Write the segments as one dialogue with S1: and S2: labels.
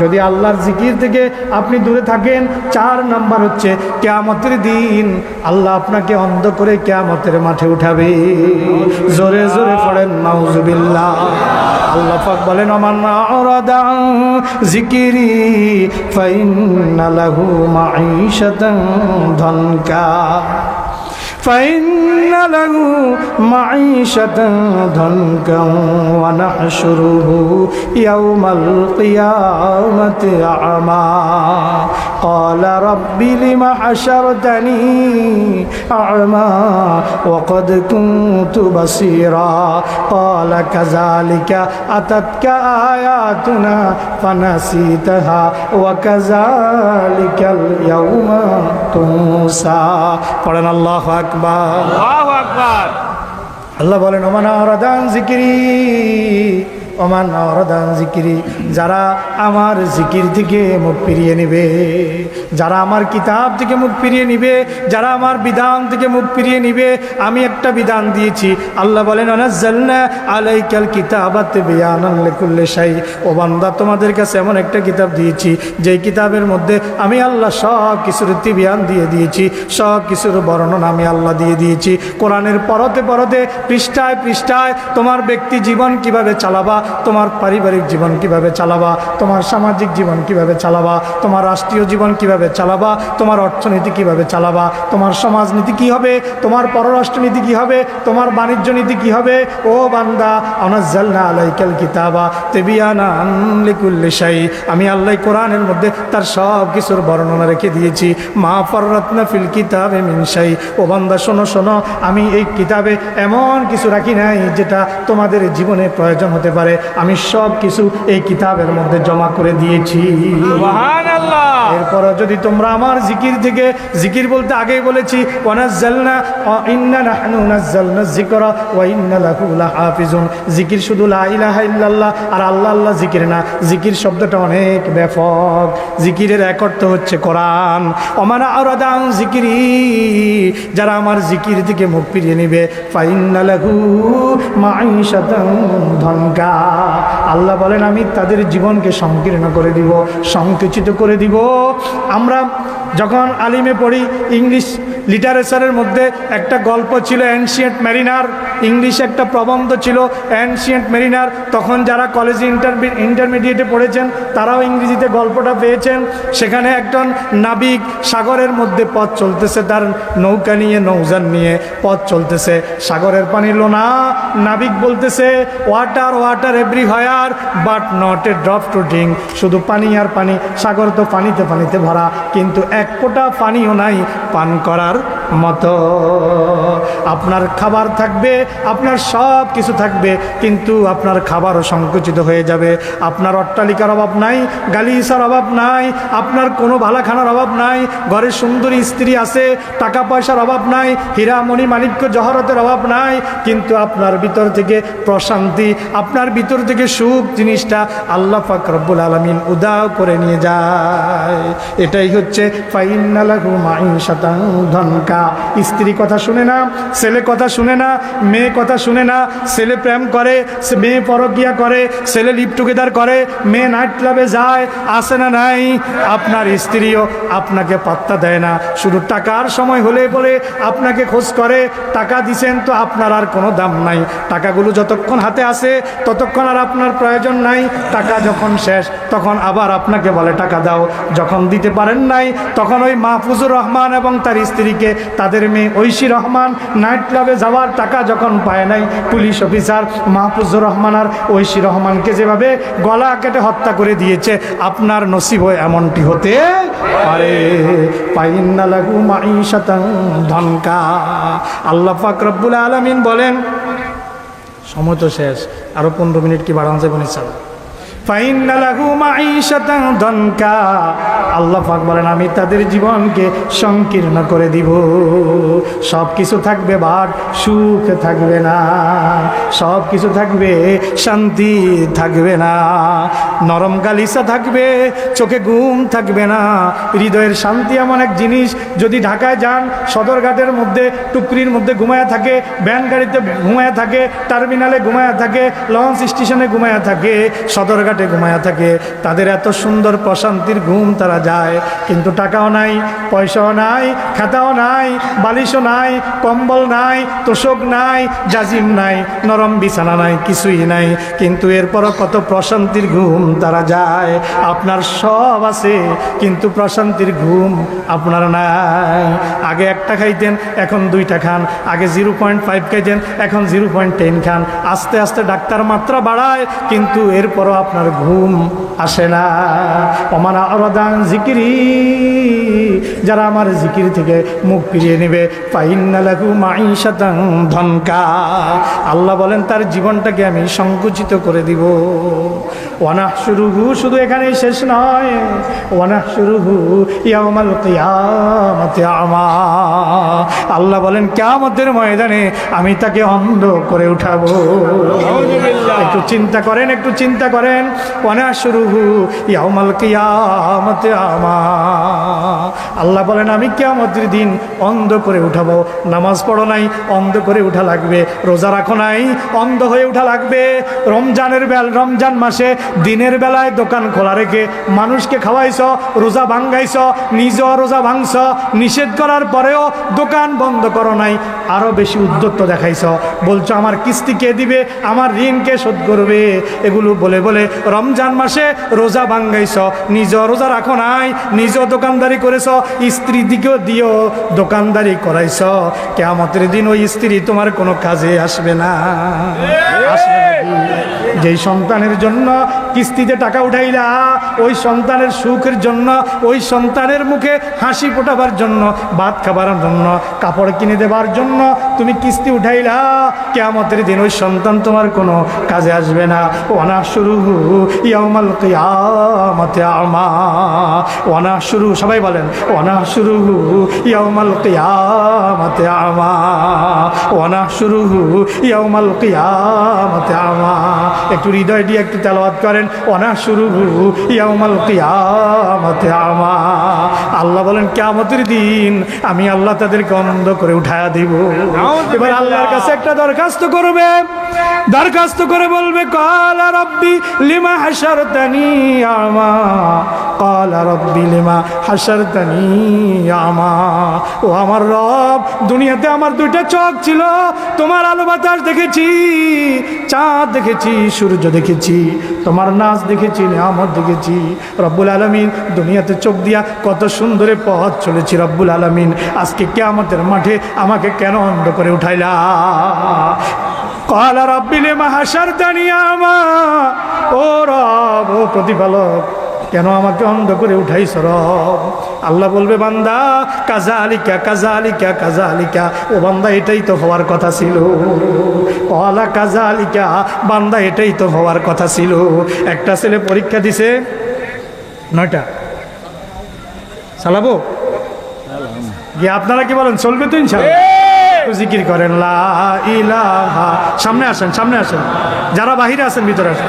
S1: যদি আল্লাহর জিকির থেকে আপনি দূরে থাকেন, চার নাম্বার হচ্ছে কেয়ামতের দিন আল্লাহ আপনাকে অন্ধ করে কেয়ামতের মাঠে উঠাবে। জোরে জোরে পড়েন, নাউজুবিল্লাহ। আল্লাহ পাক বলেন আমার আরাদা জিকিরি ফাইন্না লাহু মাঈশাতান ধনকা। فإن له معيشة ضنكا ونحشره يوم القيامة أعمى. قال رب لم حشرتني أعمى وقد كنت بصيرا قال كذلك أتتك آياتنا فنسيتها وكذلك اليوم تنسى قلنا الله أكبر
S2: الله أكبر
S1: الله بولن ومن أردان ذكري ওমান আরাদান জিকিরি। যারা আমার জিকির থেকে মুখ ফিরিয়ে নিবে, যারা আমার কিতাব থেকে মুখ ফিরিয়ে নিবে, যারা আমার বিধান থেকে মুখ ফিরিয়ে নিবে, আমি একটা বিধান দিয়েছি। আল্লাহ বলেন, অনাজ্জালনা আলাইকাল কিতাবাত বিয়ানান লিকুল্লি শাই। ও বান্দা, তোমাদের কাছে এমন একটা কিতাব দিয়েছি, যেই কিতাবের মধ্যে আমি আল্লাহ সব কিছুর তিবিয়ান দিয়ে দিয়েছি, সব কিছুর বর্ণনা আমি আল্লাহ দিয়ে দিয়েছি। কোরআনের পরতে পরতে পৃষ্ঠায় পৃষ্ঠায় তোমার ব্যক্তি জীবন কীভাবে চালাবা তোমার পারিবারিক জীবন কীভাবে চালাবা? তোমার সামাজিক জীবন কীভাবে চালাবা? তোমার রাষ্ট্রীয় জীবন কীভাবে চালাবা? তোমার অর্থনীতি কীভাবে চালাবা? তোমার সমাজনীতি কি হবে? তোমার পররাষ্ট্রনীতি কি হবে? তোমার বাণিজ্য নীতি কি হবে? ও বান্দা অনাজ্জালনা আলাইকাল কিতাবা তেবিয়ানা আনলিকুল্লি শাই। আমি আল্লাহ কোরআনের মধ্যে তার সব কিছুর বর্ণনা রেখে দিয়েছি। মা ফররত্না ফিল কিতাবে মিনসাই ও বান্দা, শোনো শোনো, আমি এই কিতাবে এমন কিছু রাখি নাই যেটা তোমাদের জীবনে প্রয়োজন হতে পারে। আমি সব কিছু এই কিতাবের মধ্যে জমা করে দিয়েছি। এরপর যদি তোমরা আমার জিকির থেকে জিকির বলতে আগেই বলেছি জিকির শুধু ইল্লাল্লাহ আর আল্লাহ আল্লাহ জিকির না জিকির শব্দটা অনেক ব্যাপক। জিকিরের এক অর্থ হচ্ছে কোরআন। অমানা আরাদান জিকিরি যারা আমার জিকির থেকে মুখ ফিরিয়ে নেবে ফাইন্না লাহু মাঈশাতান ধনকা। আল্লাহ বলেন, আমি তাদের জীবনকে সংকীর্ণ করে দিব, সংকুচিত করে দিব। আমরা যখন আলিমে পড়ি, ইংলিশ লিটারেচারের মধ্যে একটা গল্প ছিল অ্যানশিয়েন্ট ম্যারিনার ইংলিশে একটা প্রবন্ধ ছিল অ্যানশিয়েন্ট মেরিনার তখন যারা কলেজে ইন্টারমি ইন্টারমিডিয়েটে পড়েছেন, তারাও ইংরেজিতে গল্পটা পেয়েছেন। সেখানে একজন নাবিক সাগরের মধ্যে পথ চলতেছে, তার নৌকা নিয়ে নৌজান নিয়ে পথ চলতেছে। সাগরের পানি লোনা, নাবিক বলতেছে water water everywhere but not a drop to drink শুধু পানি আর পানি, সাগর তো পানিতে পানিতে ভরা, কিন্তু এক ফোঁটা পানিও নাই পান করার Cooper. মতো। আপনার খাবার থাকবে, আপনার সব কিছু থাকবে, কিন্তু আপনার খাবারও সংকুচিত হয়ে যাবে। আপনার অট্টালিকার অভাব নাই গালিসার অভাব নাই, আপনার কোনো ভালাখানার অভাব নাই, ঘরে সুন্দরী স্ত্রী আছে, টাকা পয়সার অভাব নাই, হীরামণি মাণিক্য জহরতের অভাব নাই, কিন্তু আপনার ভিতর থেকে প্রশান্তি, আপনার ভিতর থেকে সুখ জিনিসটা আল্লাহ পাক রব্বুল আলমিন উদাও করে নিয়ে যায়। এটাই হচ্ছে মাইশাতান ধনকা স্ত্রী কথা শুনে না, ছেলে কথা শুনে না, মেয়ে কথা শুনে না, ছেলে প্রেম করে, মেয়ে পরকিয়া করে, ছেলে লিপ টুগেদার করে, মেয়ে নাইট ক্লাবে যায়, আসে না নাই, আপনার স্ত্রীও আপনাকে পাত্তা দেয় না। শুধু টাকার সময় হলে বলে আপনাকে খোঁজ করে, টাকা দিছেন তো আপনার আর কোনো দাম নাই। টাকাগুলো যতক্ষণ হাতে আসে ততক্ষণ আর আপনার প্রয়োজন নাই। টাকা যখন শেষ, তখন আবার আপনাকে বলে, টাকা দাও। যখন দিতে পারেন নাই, তখন ওই মাহফুজুর রহমান এবং তার স্ত্রীকে তাদের মেয়ে ঐশী রহমান নাইট ক্লাবে যাওয়ার টাকা যখন পায় নাই, পুলিশ অফিসার মাহফুজুর রহমান আর ঐশী রহমানকে যেভাবে গলা কেটে হত্যা করে দিয়েছে, আপনার নসিব এমনটি হতে পারে। পাইন্না লাগু মাইশাতান ধনকা। আল্লাহ পাক রব্বুল আলমিন বলেন, সময় তো শেষ, আরও পনেরো মিনিট কি বাড়ানো যাবে নিশ্চয় আমি তাদের জীবনকে সংকীর্ণ করে দিব। সব কিছু থাকবে বাট সুখ থাকবে না। সব কিছু থাকবে, শান্তি থাকবে না। নরম গালিসা থাকবে, চোখে ঘুম থাকবে না। হৃদয়ের শান্তি এমন এক জিনিস, যদি ঢাকায় যান, সদরঘাটের মধ্যে, টুকরির মধ্যে ঘুমায়া থাকে ভ্যান গাড়িতে ঘুমায়া থাকে, টার্মিনালে ঘুমায়া থাকে, লঞ্চ স্টেশনে ঘুমায়া থাকে, সদরঘাটে খাটে ঘুমায়া থাকে, তাদের এত সুন্দর প্রশান্তির ঘুম তারা যায়। কিন্তু টাকাও নাই, পয়সাও নাই, খাতাও নাই, বালিশও নাই, কম্বল নাই, তোষক নাই, জাজিম নাই, নরম বিছানা নাই, কিছুই নাই। কিন্তু এরপরও কত প্রশান্তির ঘুম তারা যায়। আপনার সব আছে, কিন্তু প্রশান্তির ঘুম আপনার নাই। আগে একটা খাইতেন, এখন দুইটা খান। আগে জিরো পয়েন্ট ফাইভ খাইতেন, এখন জিরো পয়েন্ট টেন খান। আস্তে আস্তে ডাক্তার মাত্রা বাড়ায়, কিন্তু এরপরও আপনার ঘুম আসে না। অমানা অরদান জিকিরি। যারা আমার জিকির থেকে মুখ ফিরিয়ে নেবে মাইশাতাং ধনকা। আল্লাহ বলেন তার জীবনটাকে আমি সংকুচিত করে দিব। ওয়ানা শুরুহু শুধু এখানেই শেষ নয় শুরুহু ইয়ামাল কিয়ামতে আমা। আল্লাহ বলেন কিয়ামতের ময়দানে আমি তাকে অন্ধ করে উঠাবো। একটু চিন্তা করেন একটু চিন্তা করেন। ওয়ানা শুরুহু ইয়ামাল কিয়ামতে আমা। আল্লাহ বলেন, আমি কিয়ামতের দিন অন্ধ করে উঠাবো। নামাজ পড়ো নাই, অন্ধ করে উঠা লাগবে। রোজা রাখো নাই, অন্ধ হয়ে উঠা লাগবে। রমজানের বেল, রমজান মাসে দিনের বেলায় দোকান খোলা রেখে মানুষকে খাওয়াইছ, রোজা ভাঙ্গাইছ নিজেও রোজা ভাঙছ, নিষেধ করার পরেও দোকান বন্ধ করো নাই। আরও বেশি উদ্যত্ত দেখাইছ। বলছো, আমার কিস্তি কে দিবে? আমার ঋণ কে শোধ করবে? এগুলো বলে বলে রমজান মাসে রোজা ভাঙ্গাইছ, নিজ রোজা রাখো নাই, নিজ দোকানদারি করেছ স্ত্রী দিকেও দিও দোকানদারি করাইছ। কেমতের দিন ওই স্ত্রী তোমার কোনো কাজে আসবে না। আসবে নাকি? যেই সন্তানের জন্য কিস্তিতে টাকা উঠাইলা, ওই সন্তানের সুখের জন্য, ওই সন্তানের মুখে হাসি ফোটাবার জন্য, ভাত খাবার জন্য, কাপড় কিনে দেবার জন্য তুমি কিস্তি উঠাইলা কেমতের দিন ওই সন্তান তোমার কোনো কাজে আসবে না। ওনা শুরু ইয়ামাল কিয়ামতে আমা। ওনা শুরু সবাই বলেন ওনা শুরু ইয়ামাল কিয়ামতে আমা। ওনা শুরু ইয়ামাল কিয়ামতে আমা। একটু হৃদয় দিয়ে একটু তেলাওয়াত করেন অনা শুরু ইয়ামাল কিয়ামতে আমা। আল্লাহ বলেন কিয়ামতের দিন আমি আল্লাহ তাদেরকে অন্ধ করে উঠায়া দিব। এবার আল্লাহর কাছে একটা দরখাস্ত করবে। দরখাস্ত করে বলবে কালা রব্বি লিমা হাসারতানি আমা। কালা রব্বি লিমা হাসারতানি আমা। ও আমার রব দুনিয়াতে আমার দুইটা চোখ ছিল। তোমার আলো বাতাস দেখেছি চাঁদ দেখেছি সূর্য দেখেছি, তোমার নাচ দেখেছি, নিয়ামত দেখেছি। রব্বুল আলমিন দুনিয়াতে চোখ দিয়া কত সুন্দরে পথ চলেছি রব্বুল আলমিন। আজকে কে কেয়ামতের মাঠে আমাকে কেন অন্ধ করে উঠাইলা? কলা রব্বিলে মাহাসার দানিয়ামা ও রব প্রতিপালক কেন আমাকে অন্ধ করে উঠাইছ রব? আল্লাহ বলবে, বান্দা কাজা আলিকা কাজা আলিকা কাজা আলিকা ও বান্দা, এটাই তো হওয়ার কথা ছিল। কলা কাজা আলিকা বান্দা, এটাই তো হওয়ার কথা ছিল। একটা ছেলে পরীক্ষা দিছে, নয়টা? চালাবো? আপনারা কি বলেন, চলবে তো ইনশাল্লাহ একটু জিকির করেন সামনে আসেন সামনে আসেন। যারা বাহিরে আছেন, ভিতরে আসেন।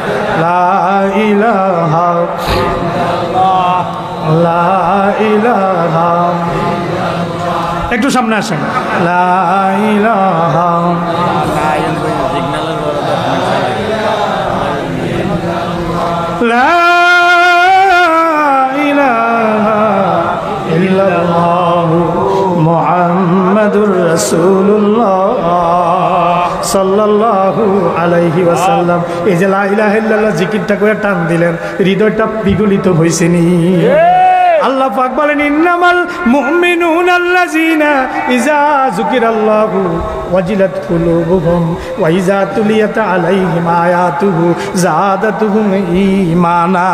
S1: লা একটু সামনে আসেন। লা লা সাল্লাল্লাহু আলাইহি ওয়াসাল্লাম। এই যে লা ইলাহা ইল্লাল্লাহ জিকিরটা করে টান দিলেন হৃদয়টা বিগলিত হইছে নি আল্লাহ পাক বলেন ইন্নামাল মুমিনুন আল্লাযিনা ইজা যুকিরাল্লাহু ওয়াজিলাত কুলুবুহুম ওয়া ইজা তুলিয়াত আলাইহিম আয়াতুহু যাদাতুহুম ঈমানা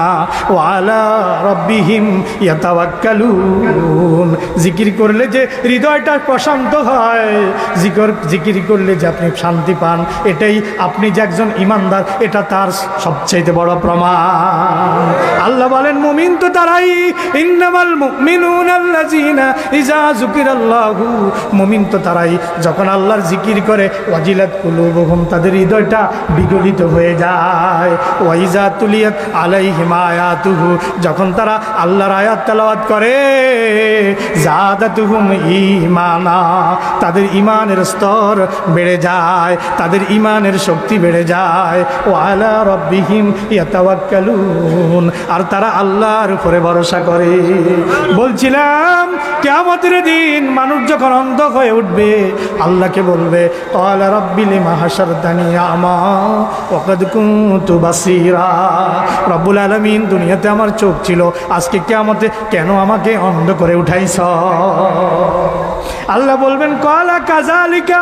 S1: ওয়া আলা রাব্বিহিম ইয়াতাওয়াক্কালুন জিকির করলে যে হৃদয়টা প্রশান্ত হয় জিকর জিকির করলে যে আপনি শান্তি পান, এটাই আপনি যে একজন ইমানদার, এটা তার সবচাইতে বড় প্রমাণ। আল্লাহ বলেন, মুমিন তো তারাই, ইন্নামাল মুমিনুন আল্লাযিনা ইজা যুকিরাল্লাহু। মুমিন তো তারাই, যখন আল্লাহর জিকির করে, ওয়াজিলাত কুলুবহুম, তাদের হৃদয়টা বিগলিত হয়ে যায়। ওয়াইজা তুলিয়াত আলাইহিম আয়াতুহু, যখন তারা আল্লাহর আয়াত তেলাওয়াত করে জাদাতুহুম ঈমানা, তাদের ইমানের স্তর বেড়ে যায়, তাদের ইমানের শক্তি বেড়ে যায়। ও আলা রব্বিহিম ইয়াতাওয়াক্কালুন, আর তারা আল্লাহর উপরে ভরসা করে। বলছিলাম কেমতের দিন মানুষ যখন অন্ধ হয়ে উঠবে, আল্লাহকে বলবে আলা রব্বিল মাহাসারদানি আমা ওকাদ কুনতু বাসিরা। রব্বুল আলামিন দুনিয়াতে আমার চোখ ছিল, আজকে কেমতে কেন আমাকে অন্ধ করে উঠাইছ? আল্লাহ বলবেন, কলা কাজালিকা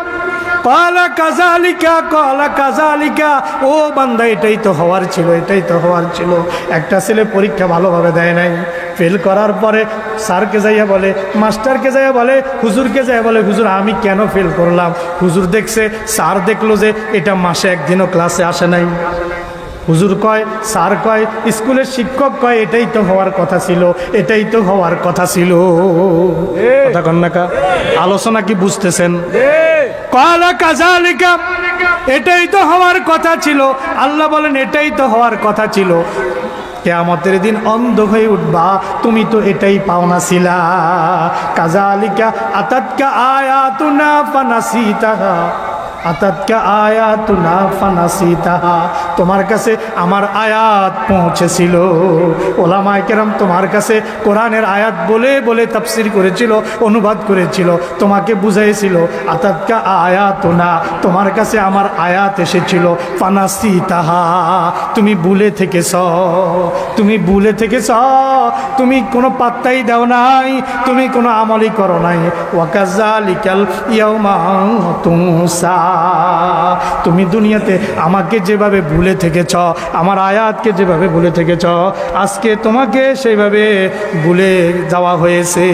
S1: কলা কাজালিকা কলা কাজালিকা ও বান্দা, এটাই তো হওয়ার ছিল, এটাই তো হওয়ার ছিল। একটা ছেলে পরীক্ষা ভালোভাবে দেয় নাই। ফেল করার পরে স্যারকে যাইয়া বলে মাস্টারকে যাইয়া বলে হুজুরকে যাইয়া বলে হুজুর আমি কেন ফেল করলাম? হুজুর দেখছে স্যার দেখল যে এটা মাসে একদিনও ক্লাসে আসে নাই। হুজুর কয় স্যার কয় স্কুলের শিক্ষক কয় এটাই তো হওয়ার কথা ছিল এটাই তো হওয়ার কথা ছিল। কথা কন্যাকা আলোচনা কি বুঝতেছেন? কলা কাজালিকা এটাই তো হওয়ার কথা ছিল আল্লাহ বলেন এটাই তো হওয়ার কথা ছিল। কেয়ামতের দিন অন্ধ হয়ে উঠবা। তুমি তো এটাই পাওনা ছিলা কাজালিকা আতাতকা আয়াতুনা ফানাসিতাহা। আতাতকা আয়াতুনা ফানাসিতাহা তোমার কাছে আমার আয়াত পৌঁছেছিল। ওলামায়ে কেরাম তোমার কাছে কোরআনের আয়াত বলে বলে তাফসির করেছিল, অনুবাদ করেছিল, তোমাকে বুঝাইছিল। আতাতকা আয়াতুনা, তোমার কাছে আমার আয়াত এসেছিল। ফানাসি তাহা তুমি ভুলে থেকেছ, তুমি ভুলে থেকেছ, তুমি কোনো পাত্তাই দাও নাই, তুমি কোনো আমলই করো নাই। ওয়াকাজা ওয়াকাজালিকাল ইয়াউমা তুমসা তুমি দুনিয়াতে আমাকে যেভাবে ভুলে থেকেছ, আমার আয়াতকে যেভাবে ভুলে থেকেছ, আজকে তোমাকে সেইভাবে ভুলে যাওয়া হয়েছে।